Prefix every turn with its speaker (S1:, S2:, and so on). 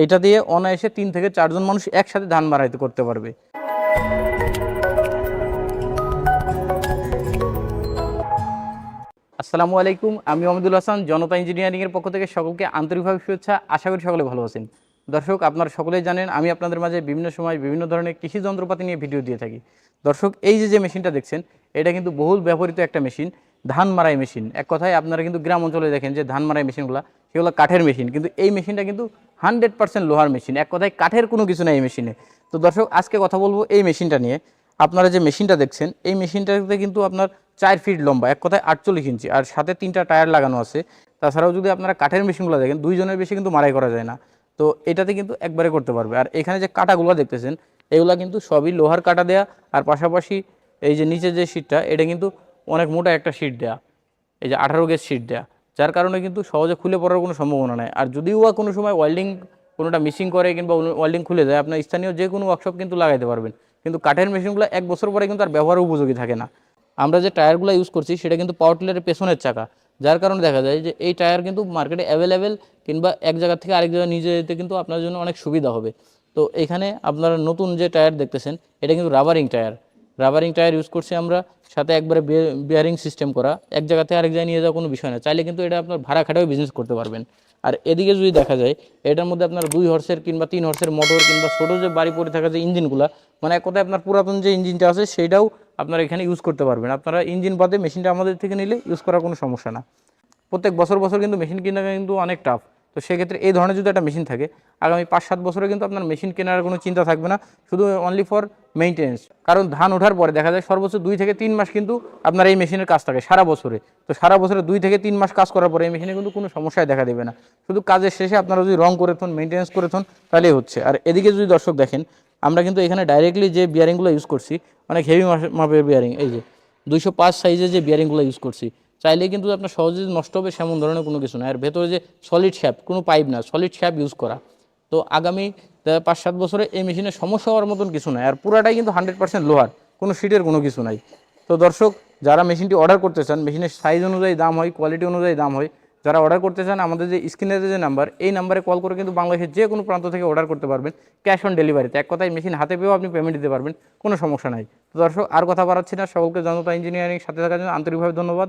S1: এইটা দিয়ে অনায়াসে তিন থেকে চারজন মানুষ একসাথে ধান মারাইতে করতে পারবে। আসসালামু আলাইকুম, আমি অমিদুল হাসান, জনতা ইঞ্জিনিয়ারিংয়ের পক্ষ থেকে সকলকে আন্তরিকভাবে শুভেচ্ছা। আশা করি সকলে ভালো আছেন। দর্শক, আপনারা সকলেই জানেন, আমি আপনাদের মাঝে বিভিন্ন সময় বিভিন্ন ধরনের কৃষি যন্ত্রপাতি নিয়ে ভিডিও দিয়ে থাকি। দর্শক, এই যে যে মেশিনটা দেখছেন, এটা কিন্তু বহুল ব্যবহৃত একটা মেশিন, ধান মারাই মেশিন। এক কথায় আপনারা কিন্তু গ্রাম অঞ্চলে দেখেন যে ধান মারাই মেশিনগুলো সেগুলো কাঠের মেশিন। কিন্তু এই মেশিনটা কিন্তু হান্ড্রেড পার্সেন্ট লোহার মেশিন। এক কথায় কাঠের কোনো কিছু নেই এই মেশিনে। তো দর্শক, আজকে কথা বলব এই মেশিনটা নিয়ে। আপনারা যে মেশিনটা দেখছেন, এই মেশিনটাতে কিন্তু আপনার চার ফিট লম্বা, এক কথায় আটচল্লিশ ইঞ্চি। আর সাথে তিনটা টায়ার লাগানো আছে। তাছাড়াও যদি আপনারা কাঠের মেশিনগুলো দেখেন, দুইজনের বেশি কিন্তু মারাই করা যায় না। তো এটাতে কিন্তু একবারে করতে পারবে। আর এখানে যে কাটাগুলো দেখতেছেন, এগুলা কিন্তু সবই লোহার কাটা দেয়া। আর পাশাপাশি এই যে নিচে যে শীটটা, এটা কিন্তু অনেক মোটা একটা শীট দেয়া। এই যে আঠারো গেজ শীট দেয়া। যার কারণে কিন্তু সহজে খুলে পড়ার কোনো সম্ভাবনা নাই। আর যদিও বা কোনো সময় ওয়েল্ডিং কোনোটা মিসিং করে কিংবা ওয়েল্ডিং খুলে যায়, আপনার স্থানীয় যে কোনো ওয়ার্কশপ কিন্তু লাগাইতে পারবেন। কিন্তু কাঠের মেশিনগুলো এক বছর পরে কিন্তু আর ব্যবহার উপযোগী থাকে না। আমরা যে টায়ারগুলো ইউজ করছি, সেটা কিন্তু পাওয়ার টিলারের পেছনের চাকা। যার কারণে দেখা যায় যে এই টায়ার কিন্তু মার্কেটে অ্যাভেলেবেল কিংবা এক জায়গা থেকে আরেক জায়গায় নিয়ে যেতে কিন্তু আপনার জন্য অনেক সুবিধা হবে। তো এখানে আপনারা নতুন যে টায়ার দেখতেছেন, এটা কিন্তু rubber ring tyre rubber ring tyre use করছি আমরা, সাথে একবারে বিয়ারিং সিস্টেম করা। এক জায়গা থেকে আরেক জায়গায় নিয়ে যাওয়া কোনো বিষয় না। চাইলে কিন্তু এটা আপনার ভাড়া খাটাও বিজনেস করতে পারবেন। আর এদিকে যদি দেখা যায়, এটার মধ্যে আপনার দুই হর্সের কিংবা তিন হর্সের মোটর কিংবা ছোটো যে বাড়ি পড়ে থাকা যে ইঞ্জিনগুলো মানে এক কথায় আপনার পুরাতন যে ইঞ্জিনটা আছে সেটাও আপনারা এখানে ইউজ করতে পারবেন। আপনারা ইঞ্জিন বাদে মেশিনটা আমাদের থেকে নিলে ইউজ করার কোনো সমস্যা না। প্রত্যেক বছর বছর কিন্তু মেশিন কেনা কিন্তু অনেক টাফ তো সেক্ষেত্রে এই ধরনের যদি একটা মেশিন থাকে, আগামী পাঁচ সাত বছরে কিন্তু আপনার মেশিন কেনার কোনো চিন্তা থাকবে না, শুধু অনলি ফর মেনটেন্স কারণ ধান ওঠার পরে দেখা যায় সর্বোচ্চ দুই থেকে তিন মাস কিন্তু আপনার এই মেশিনের কাজ থাকে, সারা বছরে। তো সারা বছরে দুই থেকে তিন মাস কাজ করার পরে এই মেশিনে কিন্তু কোনো সমস্যায় দেখা দেবে না। শুধু কাজের শেষে আপনারা যদি রং করে থন মেনটেন্স করে থন, তাহলেই হচ্ছে। আর এদিকে যদি দর্শক দেখেন, আমরা কিন্তু এখানে ডাইরেক্টলি যে বিয়ারিংগুলো ইউজ করছি, অনেক হেভি মাপের বিয়ারিং এই যে দুইশো পাঁচ সাইজের যে বিয়ারিংগুলো ইউজ করছি চাইলে কিন্তু আপনার সহজে নষ্ট হবে সেমন ধরনের কোনো কিছু না। আর ভেতরে যে সলিড শ্যাপ কোনো পাইপ না সলিড শ্যাপ ইউজ করা। তো আগামী পাঁচ সাত বছরে এই মেশিনের সমস্যা হওয়ার মতন কিছু নাই আর পুরাটাই কিন্তু হান্ড্রেড পার্সেন্ট লোহার, কোনো সিটের কোনো কিছু নাই। তো দর্শক, যারা মেশিনটি অর্ডার করতে চান মেশিনের সাইজ অনুযায়ী দাম হয় কোয়ালিটি অনুযায়ী দাম হয়, যারা অর্ডার করতে চান, আমাদের যে স্ক্রিনের যে নাম্বার এই নাম্বারে কল করে কিন্তু বাংলাদেশের যে কোনো প্রান্ত থেকে অর্ডার করতে পারবেন ক্যাশ অন ডেলিভারিতে এক কথায় মেশিন হাতে পেয়েও আপনি পেমেন্ট দিতে পারবেন, কোনো সমস্যা নাই। তো দর্শক, আর কথা বাড়াচ্ছি না। সকলকে জনতা ইঞ্জিনিয়ারিং সাথে থাকার জন্য আন্তরিকভাবে ধন্যবাদ।